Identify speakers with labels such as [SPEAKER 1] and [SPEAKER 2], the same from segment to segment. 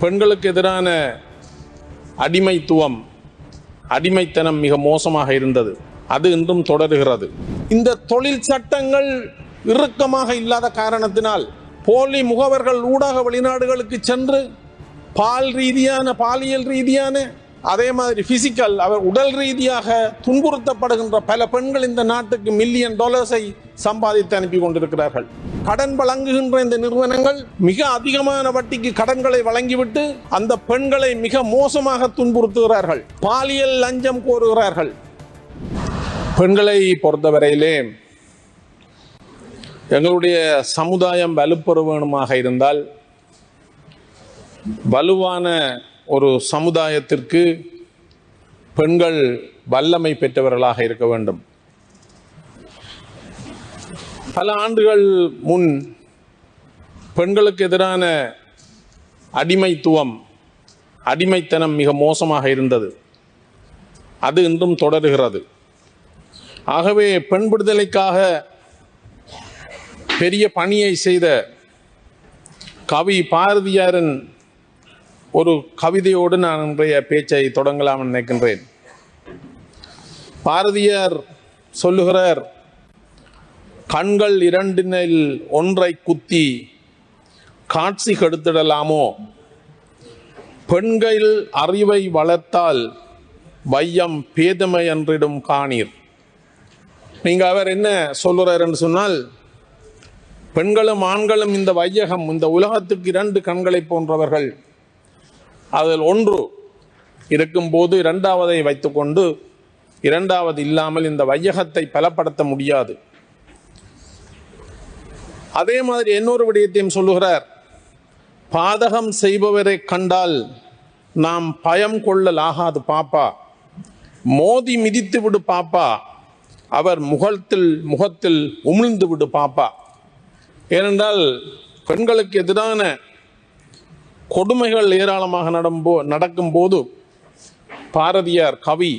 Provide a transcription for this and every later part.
[SPEAKER 1] பெண்களுக்கு எதிரான அடிமைத்துவம் அடிமைத்தனம் மிக மோசமாக இருந்தது. அது இன்றும் தொடருகிறது. இந்த தொழில் சட்டங்கள் இறுக்கமாக இல்லாத காரணத்தினால் போலி முகவர்கள் ஊடாக வெளிநாடுகளுக்கு சென்று பால் ரீதியான பாலியல் ரீதியான அதே மாதிரி பிசிக்கல் அவர் உடல் ரீதியாக துன்புறுத்தப்படுகின்ற பல பெண்கள் இந்த நாட்டுக்கு மில்லியன் டாலர்ஸை சம்பாதித்து அனுப்பி கொண்டிருக்கிறார்கள். கடன் வழங்குகின்ற இந்த நிறுவனங்கள் மிக அதிகமான வட்டிக்கு கடன்களை வழங்கிவிட்டு அந்த பெண்களை மிக மோசமாக துன்புறுத்துகிறார்கள். பாலியல் லஞ்சம் கோருகிறார்கள். பெண்களை பொறுத்தவரையிலே எங்களுடைய சமுதாயம் வலுப்பெற வேணுமாக இருந்தால் வலுவான ஒரு சமுதாயத்திற்கு பெண்கள் வல்லமை பெற்றவர்களாக இருக்க வேண்டும். பல ஆண்டுகள் முன் பெண்களுக்கு எதிரான அடிமைத்துவம் அடிமைத்தனம் மிக மோசமாக இருந்தது. அது இன்றும் தொடருகிறது. ஆகவே பெண் விடுதலைக்காக பெரிய பணியை செய்த கவி பாரதியாரின் ஒரு கவிதையோடு நான் இன்றைய பேச்சை தொடங்கலாம் நினைக்கின்றேன். பாரதியார் சொல்லுகிறார் கண்கள் இரண்டினில் ஒன்றை குத்தி காட்சி கெடுத்திடலாமோ? பெண்கள் அறிவை வளர்த்தால் வையம் பேதமை என்றிடும் காணீர். நீங்க அவர் என்ன சொல்லுறாருன்னு சொன்னால் பெண்களும் ஆண்களும் இந்த வையகம் இந்த உலகத்துக்கு இரண்டு கண்களை போன்றவர்கள். அதில் ஒன்று இருக்கும்போது இரண்டாவதை வைத்துக்கொண்டு இரண்டாவது இல்லாமல் இந்த வையகத்தை பலப்படுத்த முடியாது. அதே மாதிரி இன்னொரு விடயத்தையும் சொல்லுகிறார். பாதகம் செய்பவரை கண்டால் நாம் பயம் கொள்ளல் ஆகாது பாப்பா. மோதி மிதித்து விடு பாப்பா. அவர் முகத்தில் முகத்தில் உமிழ்ந்து விடு பாப்பா. ஏனென்றால் பெண்களுக்கு எதிரான கொடுமைகள் ஏராளமாக நடம்போ நடக்கும்போது பாரதியார் கவி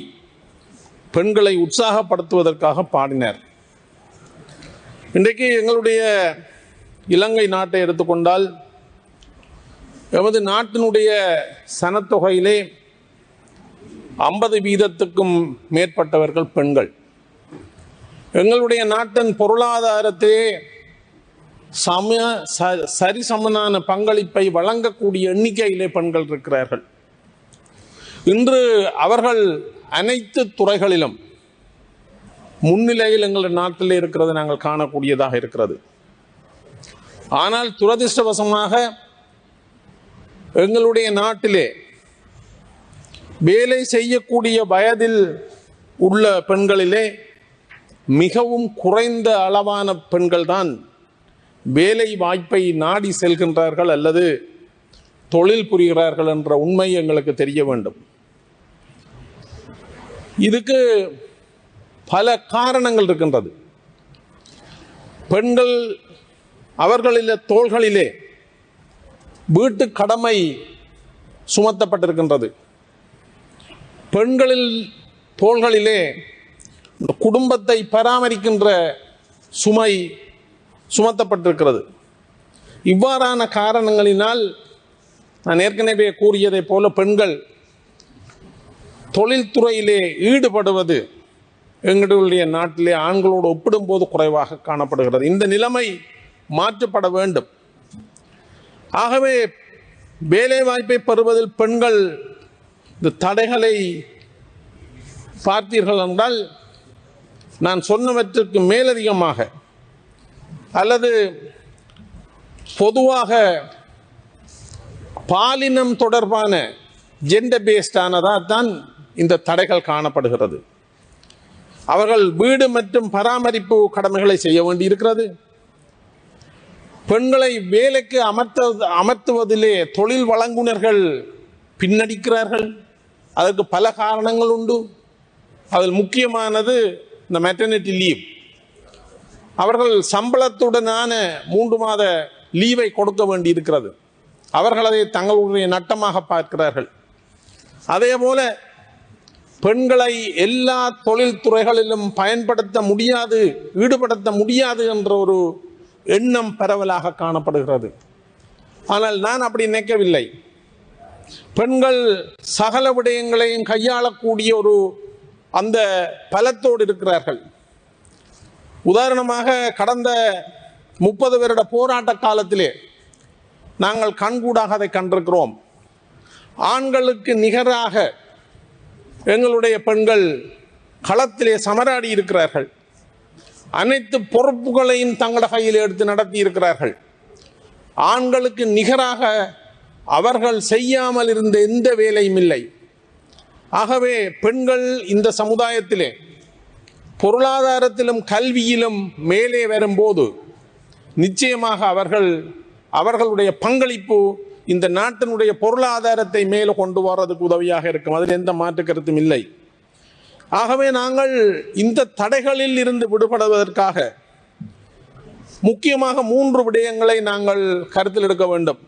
[SPEAKER 1] பெண்களை உற்சாகப்படுத்துவதற்காக பாடினார். இன்றைக்கு எங்களுடைய இலங்கை நாட்டை எடுத்துக்கொண்டால் எமது நாட்டினுடைய சனத்தொகையிலே ஐம்பது வீதத்துக்கும் மேற்பட்டவர்கள் பெண்கள். எங்களுடைய நாட்டின் பொருளாதாரத்திலே சம ச- சரிசமனான பங்களிப்பை வழங்கக்கூடிய எண்ணிக்கையிலே பெண்கள் இருக்கிறார்கள். இன்று அவர்கள் அனைத்து துறைகளிலும் முன்னிலையில் எங்கள் நாட்டிலே இருக்கிறது நாங்கள் காணக்கூடியதாக இருக்கிறது. ஆனால் துரதிர்ஷ்டவசமாக எங்களுடைய நாட்டிலே வேலை செய்யக்கூடிய வயதில் உள்ள பெண்களிலே மிகவும் குறைந்த அளவான பெண்கள் தான் வேலை வாய்ப்பை நாடி செல்கின்றார்கள் அல்லது தொழில் புரிகிறார்கள் என்ற உண்மை எங்களுக்கு தெரிய வேண்டும். இதுக்கு பல காரணங்கள் இருக்கின்றது. பெண்கள் அவர்களிலே தோள்களிலே வீட்டு கடமை சுமத்தப்பட்டிருக்கின்றது. பெண்களில் தோள்களிலே குடும்பத்தை பராமரிக்கின்ற சுமை சுமத்தப்பட்டிருக்கிறது. இவ்வாறான காரணங்களினால் நான் ஏற்கனவே கூறியதைப் போல பெண்கள் தொழில்துறையிலே ஈடுபடுவது எங்களுடைய நாட்டிலே ஆண்களோடு ஒப்பிடும்போது குறைவாக காணப்படுகிறது. இந்த நிலைமை மாற்றப்பட வேண்டும். ஆகவே வேலைவாய்ப்பை பெறுவதில் பெண்கள் இந்த தடைகளை பார்த்தீர்கள் என்றால் நான் சொன்னவற்றுக்கு மேலதிகமாக அல்லது பொதுவாக பாலினம் தொடர்பான ஜெண்டர் பேஸ்டானதாக தான் இந்த தடைகள் காணப்படுகிறது. அவர்கள் வீடு மற்றும் பராமரிப்பு கடமைகளை செய்ய வேண்டி இருக்கிறது பெண்களை வேலைக்கு அமர்த்த அமர்த்துவதிலே தொழில் வழங்குனர்கள் பின்னடிக்கிறார்கள். அதற்கு பல காரணங்கள் உண்டு. அதில் முக்கியமானது இந்த மெட்டர்னிட்டி லீவ் அவர்கள் சம்பளத்துடனான மூன்று மாத லீவை கொடுக்க வேண்டி இருக்கிறது அவர்கள் அதை தங்களுடைய நட்டமாக பார்க்கிறார்கள். அதே போல பெண்களை எல்லா தொழில்துறைகளிலும் பயன்படுத்த முடியாது ஈடுபடுத்த முடியாது என்ற ஒரு எண்ணம் பரவலாக காணப்படுகிறது. ஆனால் நான் அப்படி நினைக்கவில்லை. பெண்கள் சகல விடயங்களையும் கையாளக்கூடிய ஒரு அந்த பலத்தோடு இருக்கிறார்கள். உதாரணமாக கடந்த முப்பது வருட போராட்ட காலத்திலே நாங்கள் கண்கூடாக அதை கண்டிருக்கிறோம். ஆண்களுக்கு நிகராக எங்களுடைய பெண்கள் களத்திலே சமராடி இருக்கிறார்கள். அனைத்து பொறுப்புகளையும் தங்கள கையில் எடுத்து நடத்தி இருக்கிறார்கள். ஆண்களுக்கு நிகராக அவர்கள் செய்யாமல் இருந்த எந்த வேலையும் இல்லை. ஆகவே பெண்கள் இந்த சமுதாயத்திலே பொருளாதாரத்திலும் கல்வியிலும் மேலே வரும்போது நிச்சயமாக அவர்கள் அவர்களுடைய பங்களிப்பு இந்த நாட்டினுடைய பொருளாதாரத்தை மேலே கொண்டு வர்றதுக்கு உதவியாக இருக்கும். அதில் எந்த மாற்று கருத்தும் இல்லை. ஆகவே நாங்கள் இந்த தடைகளில் இருந்து விடுபடுவதற்காக முக்கியமாக மூன்று விடயங்களை நாங்கள் கருத்தில் எடுக்க வேண்டும்.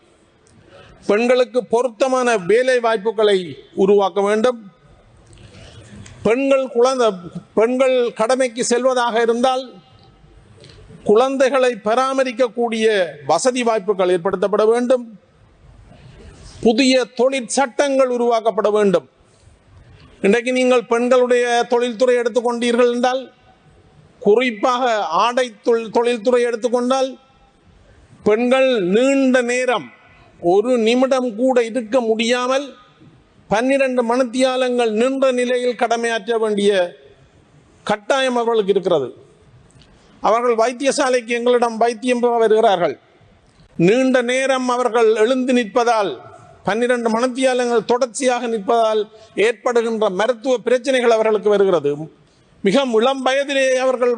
[SPEAKER 1] பெண்களுக்கு பொருத்தமான வேலை வாய்ப்புகளை உருவாக்க வேண்டும். பெண்கள் குழந்தை பெண்கள் கடமைக்கு செல்வதாக இருந்தால் குழந்தைகளை பராமரிக்கக்கூடிய வசதி வாய்ப்புகள் ஏற்படுத்தப்பட வேண்டும். புதிய தொழிற்சட்டங்கள் உருவாக்கப்பட வேண்டும். இன்றைக்கு நீங்கள் பெண்களுடைய தொழில்துறை எடுத்துக்கொண்டீர்கள் என்றால் குறிப்பாக ஆடை தொழில்துறை எடுத்துக்கொண்டால் பெண்கள் நீண்ட நேரம் ஒரு நிமிடம் கூட இருக்க முடியாமல் பன்னிரண்டு மணித்தியாலங்கள் நின்ற நிலையில் கடமையாற்ற வேண்டிய கட்டாயம் அவர்களுக்கு இருக்கிறது. அவர்கள் வைத்தியசாலைக்கு எங்களிடம் வைத்தியம் வருகிறார்கள். நீண்ட நேரம் அவர்கள் எழுந்து நிற்பதால் பன்னிரண்டு மணத்தியாலங்கள் தொடர்ச்சியாக நிற்பதால் ஏற்படுகின்ற மருத்துவ பிரச்சனைகள் அவர்களுக்கு வருகிறது. மிக இளம் வயதிலே அவர்கள்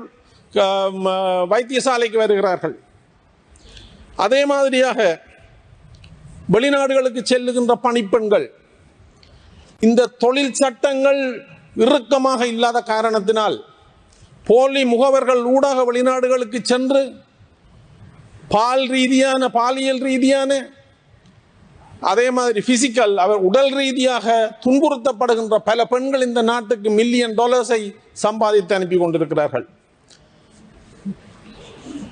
[SPEAKER 1] ம- வைத்தியசாலைக்கு வருகிறார்கள். அதே மாதிரியாக வெளிநாடுகளுக்கு செல்லுகின்ற பணிப்பெண்கள் இந்த தொழில் சட்டங்கள் இறுக்கமாக இல்லாத காரணத்தினால் போலி முகவர்கள் ஊடாக வெளிநாடுகளுக்கு சென்று பால் ரீதியான பாலியல் ரீதியான அதே மாதிரி பிசிக்கல் அவர் உடல் ரீதியாக துன்புறுத்தப்படுகின்ற பல பெண்கள் இந்த நாட்டுக்கு மில்லியன் டாலர்ஸை சம்பாதித்து அனுப்பி கொண்டிருக்கிறார்கள்.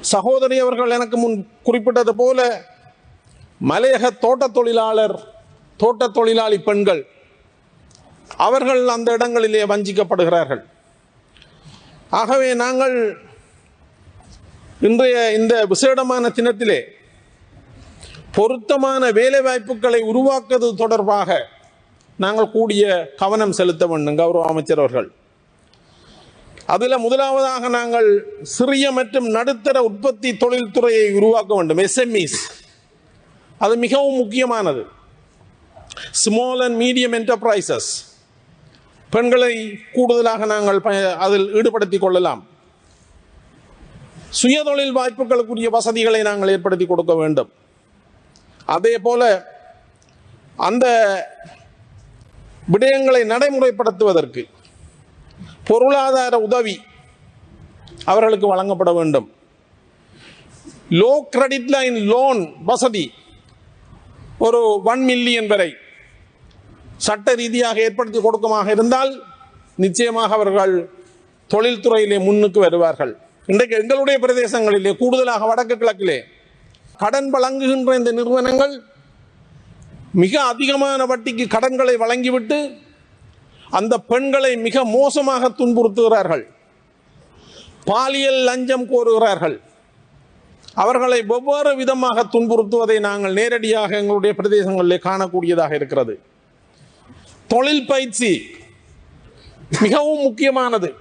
[SPEAKER 1] சகோதரி அவர்கள் எனக்கு முன் குறிப்பிட்டது போல மலையக தோட்ட தொழிலாளர் தோட்ட தொழிலாளி பெண்கள் அவர்கள் அந்த இடங்களிலே வஞ்சிக்கப்படுகிறார்கள். ஆகவே நாங்கள் இன்றைய இந்த விசேடமான தினத்திலே பொருத்தமான வேலை வாய்ப்புகளை உருவாக்குவது தொடர்பாக நாங்கள் கூடிய கவனம் செலுத்த வேண்டும் கௌரவ அமைச்சர் அவர்கள். அதில் முதலாவதாக நாங்கள் சிறிய மற்றும் நடுத்தர உற்பத்தி தொழில்துறையை உருவாக்க வேண்டும் எஸ்எம்இஸ். அது மிகவும் முக்கியமானது. ஸ்மால் அண்ட் மீடியம் என்டர்பிரைசஸ் பெண்களை கூடுதலாக நாங்கள் அதில் ஈடுபடுத்திக் கொள்ளலாம். சுயதொழில் வாய்ப்புகளுக்குரிய வசதிகளை நாங்கள் ஏற்படுத்தி கொடுக்க வேண்டும். அதே போல அந்த விடயங்களை நடைமுறைப்படுத்துவதற்கு பொருளாதார உதவி அவர்களுக்கு வழங்கப்பட வேண்டும். லோ கிரெடிட் லைன் லோன் வசதி ஒரு ஒன் மில்லியன் வரை சட்ட ரீதியாக ஏற்படுத்தி கொடுக்குமாக இருந்தால் நிச்சயமாக அவர்கள் தொழில்துறையிலே முன்னுக்கு வருவார்கள். இன்றைக்கு எங்களுடைய பிரதேசங்களிலே கூடுதலாக வடக்கு கிழக்கிலே கடன் வழங்குகின்ற இந்த நிறுவனங்கள் மிக அதிகமான வட்டிக்கு கடன்களை வழங்கிவிட்டு அந்த பெண்களை மிக மோசமாக துன்புறுத்துகிறார்கள். பாலியல் லஞ்சம் கோருகிறார்கள். அவர்களை வெவ்வேறு விதமாக துன்புறுத்துவதை நாங்கள் நேரடியாக எங்களுடைய பிரதேசங்களிலே காணக்கூடியதாக இருக்கிறது. தொழில் பயிற்சி மிகவும் முக்கியமானது.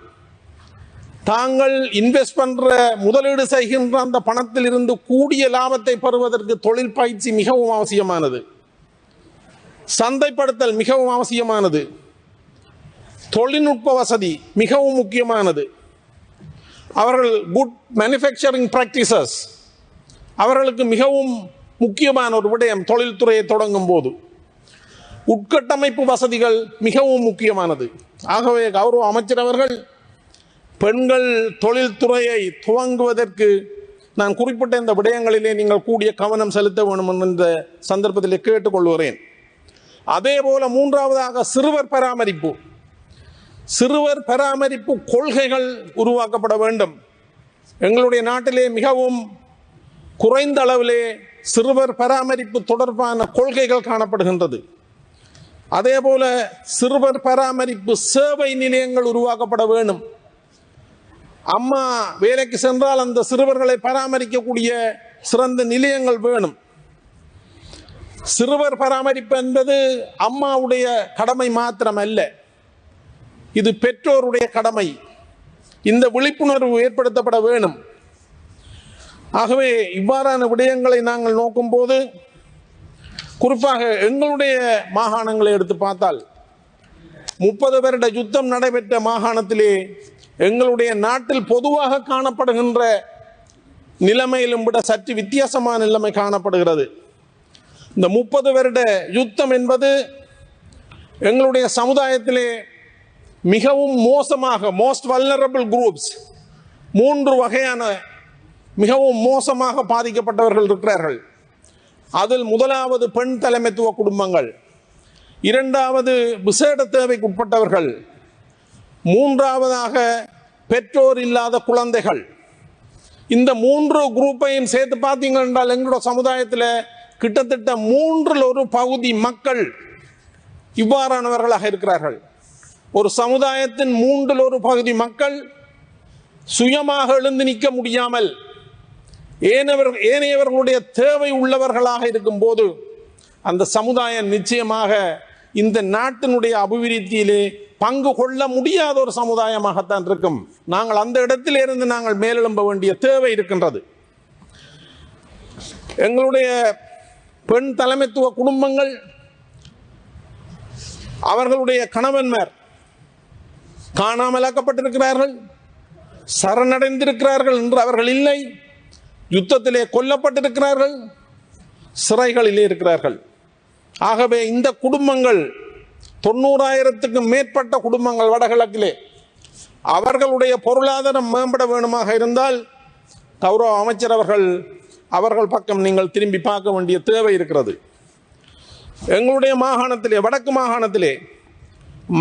[SPEAKER 1] தாங்கள் இன்வெஸ்ட் பண்ற முதலீடு செய்கின்ற அந்த பணத்தில் இருந்து கூடிய லாபத்தை பெறுவதற்கு தொழில் பயிற்சி மிகவும் அவசியமானது. சந்தைப்படுத்தல் மிகவும் அவசியமானது. தொழில்நுட்ப வசதி மிகவும் முக்கியமானது. அவர்கள் குட் மேனுஃபேக்சரிங் பிராக்டிசஸ் அவர்களுக்கு மிகவும் முக்கியமான ஒரு விடயம் தொழில்துறையை தொடங்கும் போது. உட்கட்டமைப்பு வசதிகள் மிகவும் முக்கியமானது. ஆகவே கௌரவ அமைச்சர் அவர்கள் பெண்கள் தொழில்துறையை துவங்குவதற்கு நான் குறிப்பிட்ட இந்த விடயங்களிலே நீங்கள் கூடிய கவனம் செலுத்த வேண்டும் என்ற இந்த சந்தர்ப்பத்திலே கேட்டுக்கொள்கிறேன். அதே போல மூன்றாவதாக சிறுவர் பராமரிப்பு. சிறுவர் பராமரிப்பு கொள்கைகள் உருவாக்கப்பட வேண்டும். எங்களுடைய நாட்டிலே மிகவும் குறைந்த அளவிலே சிறுவர் பராமரிப்பு தொடர்பான கொள்கைகள் காணப்படுகின்றது. அதே போல சிறுவர் பராமரிப்பு சேவை நிலையங்கள் உருவாக்கப்பட வேண்டும். அம்மா வேலைக்கு சென்றால் அந்த சிறுவர்களை பராமரிக்கக்கூடிய சிறந்த நிலையங்கள் வேணும். சிறுவர் பராமரிப்பு என்பது அம்மாவுடைய கடமை மாத்திரம் அல்ல இது பெற்றோருடைய கடமை. இந்த விழிப்புணர்வு ஏற்படுத்தப்பட வேணும். ஆகவே இவ்வாறான விடயங்களை நாங்கள் நோக்கும்போது குறிப்பாக எங்களுடைய மாகாணங்களை எடுத்து பார்த்தால் முப்பது வருட யுத்தம் நடைபெற்ற மாகாணத்திலே எங்களுடைய நாட்டில் பொதுவாக காணப்படுகின்ற நிலைமையிலும் விட சற்று வித்தியாசமான நிலைமை காணப்படுகிறது. இந்த முப்பது வருட யுத்தம் என்பது எங்களுடைய சமுதாயத்திலே மிகவும் மோசமாக மோஸ்ட் வல்னரபிள் குரூப்ஸ் மூன்று வகையான மிகவும் மோசமாக பாதிக்கப்பட்டவர்கள் இருக்கிறார்கள். அதில் முதலாவது பெண் தலைமைத்துவ குடும்பங்கள் இரண்டாவது விசேட தேவைக்குட்பட்டவர்கள் மூன்றாவதாக பெற்றோர் இல்லாத குழந்தைகள். இந்த மூன்று குரூப்பையும் சேர்த்து பார்த்தீங்க என்றால் எங்களோட சமுதாயத்தில் கிட்டத்தட்ட மூன்றில் ஒரு பகுதி மக்கள் இவ்வாறானவர்களாக இருக்கிறார்கள். ஒரு சமுதாயத்தின் மூன்றில் ஒரு பகுதி மக்கள் சுயமாக எழுந்து நிற்க முடியாமல் ஏனவர் ஏனையவர்களுடைய தேவை உள்ளவர்களாக இருக்கும்போது அந்த சமுதாயம் நிச்சயமாக இந்த நாட்டினுடைய அபிவிருத்தியிலே பங்கு கொள்ள முடியாத ஒரு சமுதாயமாகத்தான் இருக்கும். நாங்கள் அந்த இடத்திலிருந்து நாங்கள் மேலெழும்ப வேண்டிய தேவை இருக்கின்றது. எங்களுடைய பெண் தலைமைத்துவ குடும்பங்கள் அவர்களுடைய கணவன்மார் காணாமலாக்கப்பட்டிருக்கிறார்கள் சரணடைந்திருக்கிறார்கள் என்று அவர்கள் இல்லை. யுத்தத்திலே கொல்லப்பட்டிருக்கிறார்கள் சிறைகளிலே இருக்கிறார்கள். ஆகவே இந்த குடும்பங்கள் தொண்ணூறாயிரத்துக்கும் மேற்பட்ட குடும்பங்கள் வடகிழக்கிலே அவர்களுடைய பொருளாதாரம் மேம்பட வேணுமாக இருந்தால் கௌரவ அமைச்சர் அவர்கள் அவர்கள் பக்கம் நீங்கள் திரும்பி பார்க்க வேண்டிய தேவை இருக்கிறது. எங்களுடைய மாகாணத்திலே வடக்கு மாகாணத்திலே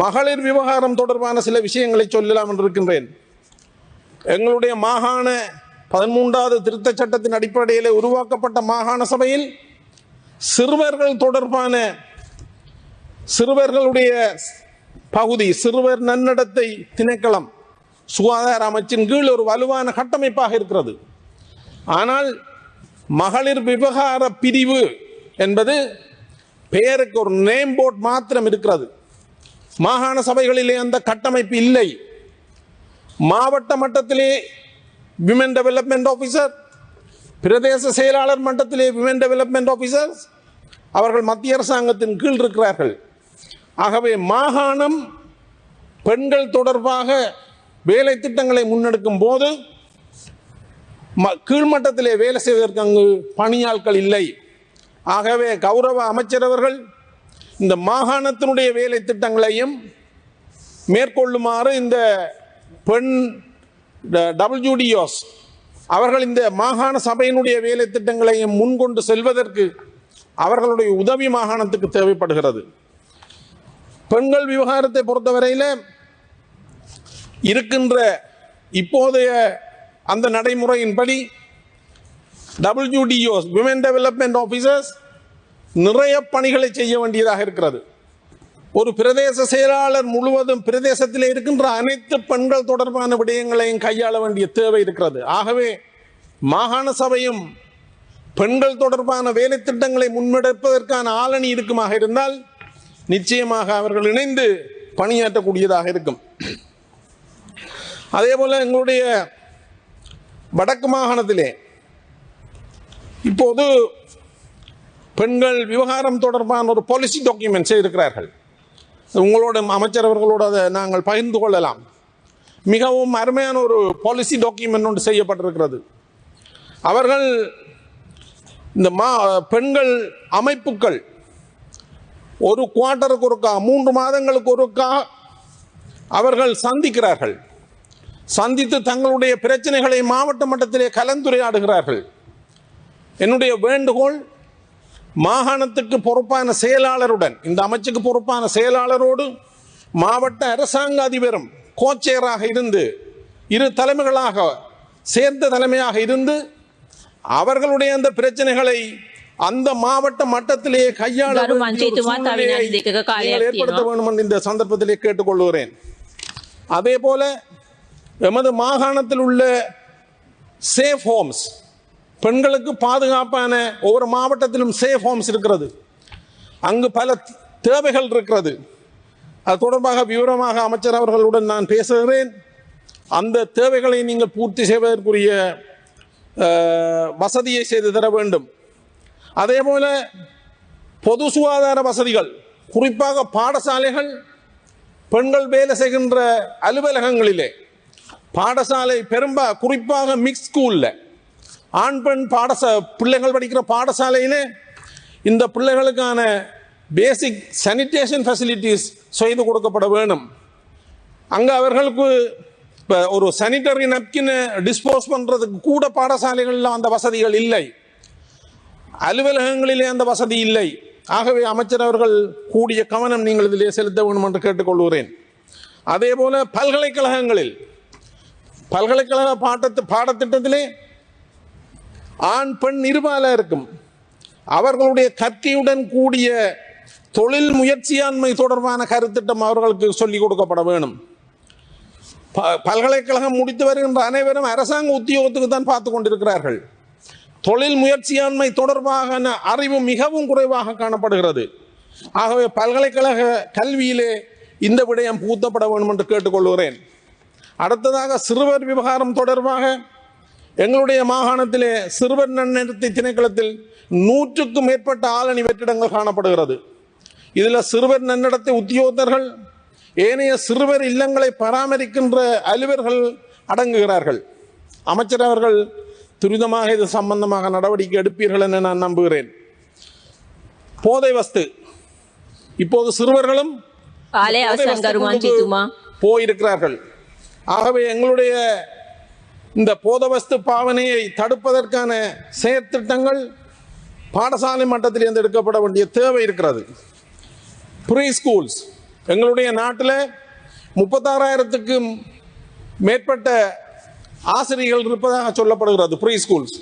[SPEAKER 1] மகளிர் விவகாரம் தொடர்பான சில விஷயங்களை சொல்லலாம் என்று இருக்கின்றேன். எங்களுடைய மாகாண பதிமூன்றாவது திருத்தச் சட்டத்தின் அடிப்படையில் உருவாக்கப்பட்ட மாகாண சபையில் சிறுவர்கள் தொடர்பான சிறுவர்களுடைய பகுதி சிறுவர் நன்னடத்தை திணைக்களம் சுகாதார அமைச்சின் கீழ் ஒரு வலுவான கட்டமைப்பாக இருக்கிறது. ஆனால் மகளிர் விவகார பிரிவு என்பது பெயருக்கு ஒரு நேம் போர்ட் மாத்திரம் இருக்கிறது. மாகாண சபைகளிலே அந்த கட்டமைப்பு இல்லை. மாவட்ட மட்டத்திலே விமன் டெவலப்மெண்ட் ஆஃபீஸர் பிரதேச செயலாளர் மட்டத்திலே விமன் டெவலப்மெண்ட் ஆஃபீஸர்ஸ் அவர்கள் மத்திய அரசாங்கத்தின் கீழ் இருக்கிறார்கள். ஆகவே மாகாணம் பெண்கள் தொடர்பாக வேலை திட்டங்களை முன்னெடுக்கும் போது ம- கீழ்மட்டத்திலே வேலை செய்வதற்கு அங்கு பணியாட்கள் இல்லை. ஆகவே கௌரவ அமைச்சரவர்கள் இந்த மாகாணத்தினுடைய வேலை திட்டங்களையும் மேற்கொள்ளுமாறு இந்த பெண் டபிள்யூடிஓஸ். அவர்கள் இந்த மாகாண சபையினுடைய வேலை திட்டங்களையும் முன்கொண்டு செல்வதற்கு அவர்களுடைய உதவி மாகாணத்துக்கு தேவைப்படுகிறது. பெண்கள் விவகாரத்தை பொறுத்தவரையில் இருக்கின்ற இப்போதைய அந்த நடைமுறையின்படி டபிள்யூடிஓஸ் விமன் டெவலப்மெண்ட் ஆஃபீஸர்ஸ் நிறைய பணிகளை செய்ய வேண்டியதாக இருக்கிறது. ஒரு பிரதேச செயலாளர் முழுவதும் பிரதேசத்தில் இருக்கின்ற அனைத்து பெண்கள் தொடர்பான விடயங்களையும் கையாள வேண்டிய தேவை இருக்கிறது. ஆகவே மாகாண சபையும் பெண்கள் தொடர்பான வேலை திட்டங்களை முன்னெடுப்பதற்கான ஆளணி இருக்குமாக இருந்தால் நிச்சயமாக அவர்கள் இணைந்து பணியாற்றக்கூடியதாக இருக்கும். அதே போல எங்களுடைய வடக்கு மாகாணத்திலே இப்போது பெண்கள் விவகாரம் தொடர்பான ஒரு பாலிசி டாக்குமெண்ட்ஸை இருக்கிறார்கள். உங்களோட அமைச்சர் அவர்களோடு அதை நாங்கள் பகிர்ந்து கொள்ளலாம். மிகவும் அருமையான ஒரு பாலிசி டாக்குமெண்ட் ஒன்று செய்யப்பட்டிருக்கிறது. அவர்கள் இந்த மா பெண்கள் அமைப்புகள் ஒரு குவார்ட்டருக்கு ஒருக்கா மூன்று மாதங்களுக்கு ஒருக்கா அவர்கள் சந்திக்கிறார்கள். சந்தித்து தங்களுடைய பிரச்சனைகளை மாவட்ட மட்டத்திலே கலந்துரையாடுகிறார்கள். என்னுடைய வேண்டுகோள் மாகாணத்துக்கு பொறுப்பான செயலாளருடன் இந்த அமைச்சுக்கு பொறுப்பான செயலாளரோடு மாவட்ட அரசாங்க அதிபரும் கோச்சேராக இருந்து இரு தலைமைகளாக சேர்ந்த தலைமையாக இருந்து அவர்களுடைய அந்த பிரச்சனைகளை அந்த மாவட்ட மட்டத்திலேயே கையாள ஏற்படுத்த வேண்டும் என்று இந்த சந்தர்ப்பத்திலே கேட்டுக்கொள்கிறேன். அதே போல எமது மாகாணத்தில் உள்ள சேஃப் ஹோம்ஸ் பெண்களுக்கு பாதுகாப்பான ஒவ்வொரு மாவட்டத்திலும் சேஃப் ஹோம்ஸ் இருக்கிறது. அங்கு பல தேவைகள் இருக்கிறது. அது தொடர்பாக விவரமாக அமைச்சர் அவர்களுடன் நான் பேசுகிறேன். அந்த தேவைகளை நீங்கள் பூர்த்தி செய்வதற்குரிய வசதியை செய்து தர வேண்டும். அதே போல பொது சுகாதார வசதிகள் குறிப்பாக பாடசாலைகள் பெண்கள் வேலை செய்கின்ற அலுவலகங்களிலே பாடசாலை பெரும்பா குறிப்பாக மிக்ஸ் ஸ்கூலில் ஆண் பெண் பாடசா பிள்ளைகள் படிக்கிற பாடசாலையிலே இந்த பிள்ளைகளுக்கான பேசிக் சானிடேஷன் ஃபெசிலிட்டிஸ் செய்து கொடுக்கப்பட வேணும் அங்கே அவர்களுக்கு இப்போ ஒரு சானிட்டரி நப்கினை டிஸ்போஸ் பண்ணுறதுக்கு கூட பாடசாலைகளில் அந்த வசதிகள் இல்லை. அலுவலகங்களிலே அந்த வசதி இல்லை. ஆகவே அமைச்சர் அவர்கள் கூடிய கவனம் நீங்கள் இதிலே செலுத்த வேண்டும் என்று கேட்டுக்கொள்கிறேன். அதே போல பல்கலைக்கழகங்களில் பல்கலைக்கழக பாட்டத்து பாடத்திட்டத்திலே ஆண் பெண் இருபால இருக்கும். அவர்களுடைய கற்கையுடன் கூடிய தொழில் முயற்சியாண்மை தொடர்பான கருத்திட்டம் அவர்களுக்கு சொல்லிக் கொடுக்கப்பட வேணும். ப- பல்கலைக்கழகம் முடித்து வருகின்ற அனைவரும் அரசாங்க உத்தியோகத்துக்கு தான் பார்த்து கொண்டிருக்கிறார்கள். தொழில் முயற்சியாண்மை தொடர்பான அறிவு மிகவும் குறைவாக காணப்படுகிறது. ஆகவே பல்கலைக்கழக கல்வியிலே இந்த விடயம் பூத்தப்பட வேண்டும் என்று கேட்டுக்கொள்கிறேன் அடுத்ததாக சிறுவர் விவகாரம் தொடர்பாக எங்களுடைய மாகாணத்திலே சிறுவர் நன்னெடுத்தி திணைக்களத்தில் நூற்றுக்கும் மேற்பட்ட ஆளணி வெற்றிடங்கள் காணப்படுகிறது. இதில் சிறுவர் நன்னடத்தை உத்தியோகத்தர்கள் ஏனைய சிறுவர் இல்லங்களை பராமரிக்கின்ற அலுவர்கள் அடங்குகிறார்கள். அமைச்சர் அவர்கள் துரிதமாக இது சம்பந்தமாக நடவடிக்கை எடுப்பீர்கள் என நான் நம்புகிறேன். போதை வஸ்து. இப்போது சிறுவர்களும் போயிருக்கிறார்கள். ஆகவே எங்களுடைய இந்த போதவஸ்து பாவனையை தடுப்பதற்கான செயற்திட்டங்கள் பாடசாலை மட்டத்தில் இருந்து எடுக்கப்பட வேண்டிய தேவை இருக்கிறது. ப்ரீ ஸ்கூல்ஸ் எங்களுடைய நாட்டில் முப்பத்தாறாயிரத்துக்கும் மேற்பட்ட ஆசிரியர்கள் இருப்பதாக சொல்லப்படுகிறது ப்ரீ ஸ்கூல்ஸ்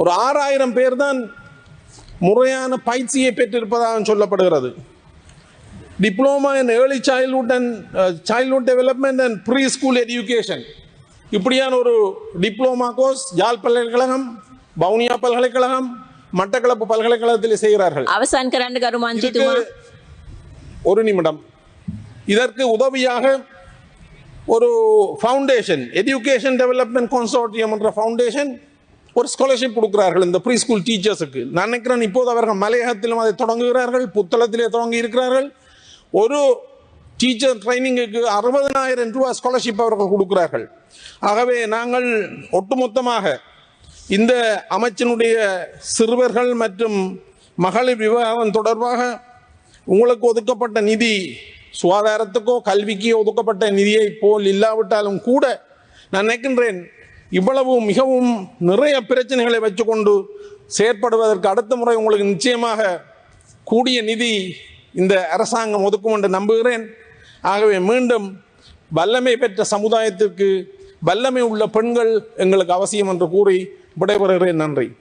[SPEAKER 1] ஒரு ஆறாயிரம் பேர் தான் முறையான பயிற்சியை பெற்றிருப்பதாக சொல்லப்படுகிறது. Diploma in early childhood and childhood development and pre school education இப்படியான ஒரு டிப்ளோமா கோர்ஸ் ஜால் பல்கலைக்கழகம் பவுனியா பல்கலைக்கழகம் மட்டக்களப்பு பல்கலைக்கழகத்தில் செய்கிறார்கள். ஒரு நிமிடம். இதற்கு உதவியாக ஒரு ஃபவுண்டேஷன் எஜுகேஷன் டெவலப்மெண்ட் கான்சோர்டியம் என்ற ஃபவுண்டேஷன் ஒரு ஸ்காலர்ஷிப் கொடுக்கிறார்கள் இந்த ப்ரீ ஸ்கூல் டீச்சர்ஸுக்கு நான் நினைக்கிறேன் இப்போது அவர்கள் மலையகத்திலும் அதை தொடங்குகிறார்கள் புத்தளத்திலே தொடங்கி இருக்கிறார்கள் ஒரு டீச்சர் ட்ரைனிங்குக்கு அறுபதனாயிரம் ரூபாய் ஸ்காலர்ஷிப் அவர்கள் கொடுக்கிறார்கள். ஆகவே நாங்கள் ஒட்டுமொத்தமாக இந்த அமைச்சினுடைய சிறுவர்கள் மற்றும் மகளிர் விவகாரம் தொடர்பாக உங்களுக்கு ஒதுக்கப்பட்ட நிதி சுகாதாரத்துக்கோ கல்விக்கோ ஒதுக்கப்பட்ட நிதியை போல் இல்லாவிட்டாலும் கூட நான் நினைக்கின்றேன் இவ்வளவு மிகவும் நிறைய பிரச்சனைகளை வச்சுக்கொண்டு செயற்படுவதற்கு அடுத்த முறை உங்களுக்கு நிச்சயமாக கூடிய நிதி இந்த அரசாங்கம் ஒதுக்கும் என்று நம்புகிறேன். ஆகவே மீண்டும் வல்லமை பெற்ற சமுதாயத்திற்கு வல்லமை உள்ள பெண்கள் எங்களுக்கு அவசியம் என்று கூறி விடைபெறுகிறேன். நன்றி.